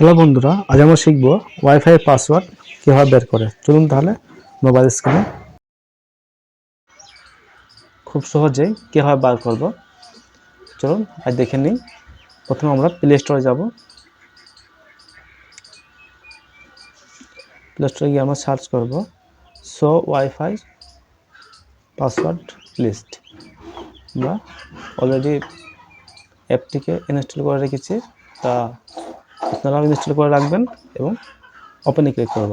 Hello বন্ধুরা, আজ আমরা শিখব ওয়াইফাই পাসওয়ার্ড কীভাবে বের করে। চলুন তাহলে মোবাইল স্ক্রিনে খুব সহজেই কীভাবে বার করব। চলুন, আজ দেখে নিই। প্রথমে আমরা প্লে স্টোরে যাব। প্লে স্টোরে গিয়ে আমরা সার্চ করব। সো ওয়াইফাই পাসওয়ার্ড লিস্ট আমরা অলরেডি অ্যাপটিকে ইনস্টল করে রেখেছি। তা আপনারাও ইনস্টল করে রাখবেন এবং ওপেনে ক্লিক করব।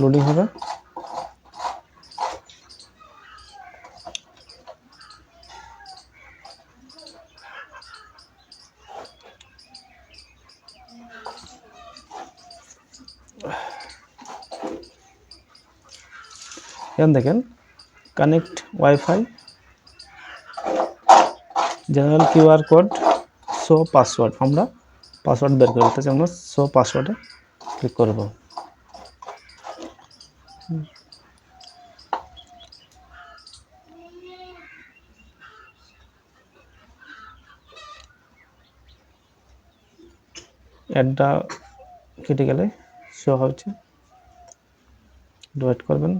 লোডিং হবে। এখান দেখেন connect wifi general QR code show password, আমরা পাসওয়ার্ড বের করতে চাই, আমরা শো পাসওয়ার্ডে ক্লিক করব। অ্যাডটা কেটে গেলে শো হচ্ছে ওয়েট করবেন।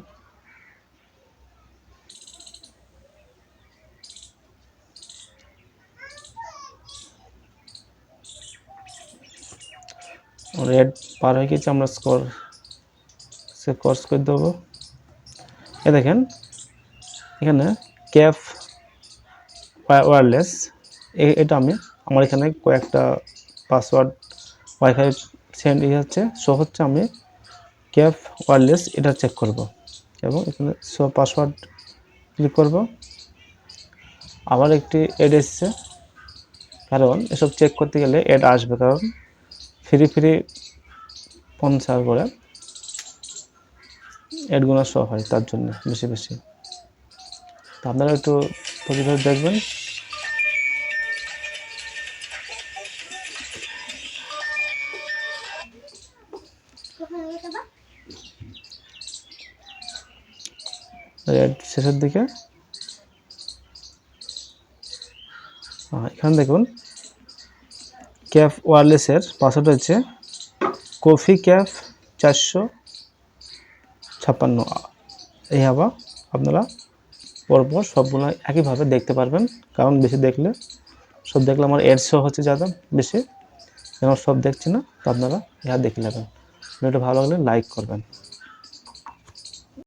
রেড পার হয়ে গেছে, আমরা স্কোর সে কোর্স করে দেবো। এ দেখেন, এখানে ক্যাফ ওয়্যারলেস এটা আমি, আমার এখানে কয়েকটা পাসওয়ার্ড ওয়াইফাই সেন্ড ইয়ে হচ্ছে শো হচ্ছে আমি ক্যাফ ওয়্যারলেস এটা চেক করব। এবং এখানে শো পাসওয়ার্ড ক্লিক করব। আবার একটি এড এসছে। কারণ এসব চেক করতে গেলে এড আসবে, কারণ ফ্রি ফ্রি পঞ্চাশ করে। অ্যাডগুলো শো হয় তার জন্য বেশি বেশি। তো আপনারা একটু প্রতিভাবে দেখবেন। শেষের দিকে। এখানে দেখুন ক্যাফ ওয়ারলেসের পাসওয়ার্ড হচ্ছে কফি ক্যাফ চারশো ছাপ্পান্ন। এই হাবা আপনারা পরপর সবগুলো একইভাবে দেখতে পারবেন, কারণ বেশি দেখলে, সব দেখলে আমার এড শো হচ্ছে যাতে বেশি, যেন সব দেখছি না, তো আপনারা ইহা দেখে নেবেন। ভিডিওটা ভালো লাগলে লাইক করবেন।